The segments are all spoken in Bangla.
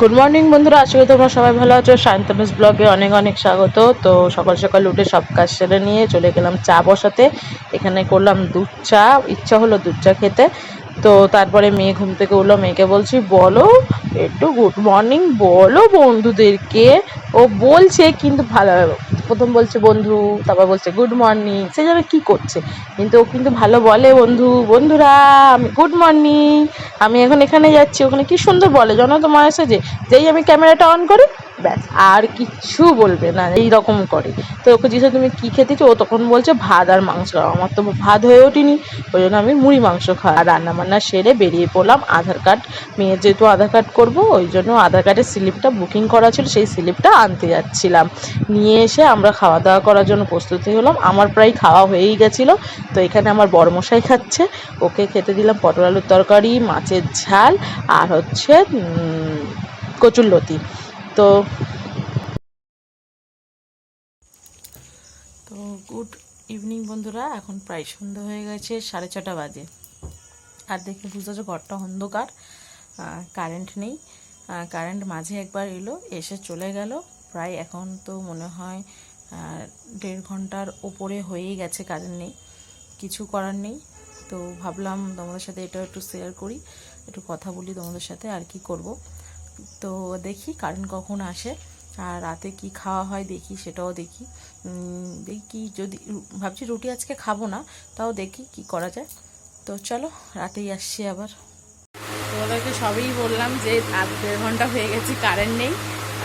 গুড মর্নিং বন্ধুরা, আশা করি তোমরা সবাই ভালো আছো। শান্তনুস ব্লগে অনেক অনেক স্বাগত। তো সকাল সকাল উঠে সব কাজ সেরে নিয়ে চলে গেলাম চা বসাতে। এখানে করলাম দুধ চা, ইচ্ছা হলো দুধ চা খেতে। তো তারপরে মেয়ে ঘুম থেকে উঠল, মেয়েকে বলছি, বলো, একটু গুড মর্নিং বলো বন্ধুদেরকে। ও বলছে, কিন্তু ভালো প্রথম বলছে বন্ধু, তারপর বলছে গুড মর্নিং সে যাবে কী করছে। কিন্তু ও কিন্তু ভালো বলে বন্ধু, বন্ধুরা, আমি গুড মর্নিং আমি এখন এখানে যাচ্ছি। ওখানে কি সুন্দর বলে, জানো তো মনে যে যেই আমি ক্যামেরাটা অন করি ব্যাস, আর কিচ্ছু বলবে না এই রকম করে। তো ওকে জিজ্ঞাসা, তুমি কী খেতেছো ও তখন বলছে, ভাত আর মাংস। আমার তো ভাত হয়ে ওঠেনি, ওই জন্য আমি মুড়ি মাংস আর রান্না বান্না সেরে বেরিয়ে পড়লাম আধার কার্ড মেয়ের যেহেতু আধার কার্ড করব, ওই জন্য আধার কার্ডের স্লিপটা বুকিং করা ছিল, সেই স্লিপটা আনতে যাচ্ছিলাম। নিয়ে এসে আমরা খাওয়া দাওয়া করার জন্য প্রস্তুতি হলাম আমার প্রায় খাওয়া হয়েই গেছিল। তো এখানে আমার বড়মশাই খাচ্ছে। ওকে খেতে দিলাম পটল আলুর তরকারি, মাছের ঝাল, আর হচ্ছে কচুরলতি তো তো গুড ইভিনিং বন্ধুরা, এখন প্রায় সন্ধ্যা হয়ে গেছে, সাড়ে ছটা বাজে। আর দেখে বুঝতে পারছ ঘরটা অন্ধকার কারেন্ট নেই। কারেন্ট মাঝে একবার এলো, এসে চলে গেল। প্রায় এখন তো মনে হয় দেড় ঘণ্টার ওপরে হয়েই গেছে কারেন্ট নেই, কিছু করার নেই। তো ভাবলাম তোমাদের সাথে এটা একটু শেয়ার করি, একটু কথা বলি তোমাদের সাথে আর কি করব। তো দেখি কারেন্ট কখন আসে আর রাতে কি খাওয়া হয় দেখি, সেটাও দেখি। দেখি যদি ভাবছি রুটি আজকে খাব না, তাও দেখি কি করা যায়। তো চলো, রাতেই আসছি আবার। তোমাদেরকে সবই বললাম যে আধ দেড় ঘণ্টা হয়ে গেছে, কারেন্ট নেই।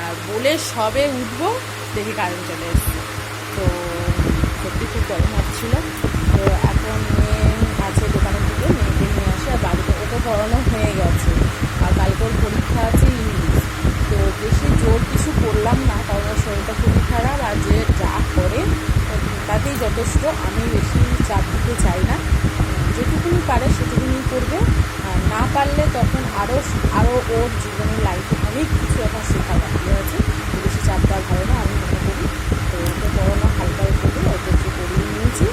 আর বলে সবে উঠবো, দেখি কারেন্ট চলে এসছে। তো সত্যি খুব গরম হচ্ছিল তো এখন মেয়ে আছে দোকানের দিকে মেয়েকে নিয়ে আসে আর বাড়িতে ওটা পড়ানো হয়ে গেছে আর কালকে ওর পরীক্ষা আছে ইংলিশ তো বেশি জোর কিছু করলাম না কারণ ওর শরীরটা খুবই খারাপ আর যে যা করে তাতেই যথেষ্ট। আমি বেশি চাপ দিতে চাই না। যেটুকুনি পারে সেটুকুনি করবে। আর না পারলে তখন আরও আরও ওর জীবনের লাইফে অনেক কিছু এখন শেখা বাকি আছে। বেশি চাপ দেওয়া ভালো না আমি মনে করি। তো ওকে পড়ানো হালকা করে ওকে একটু পড়িয়ে নিয়েছি।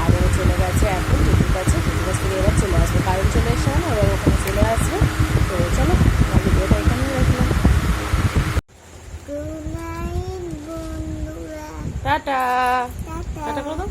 আর ও চলে গেছে এখন জেঠুর কাছে। জেঠুর কাছ থেকে এবার চলে আসবে। কারেন্ট চলে এসে না ওরা ওখানে চলে আসবে। তো চলো ভিডিওটা এখানেই রাখলাম। টাটা! টাটা করে দাও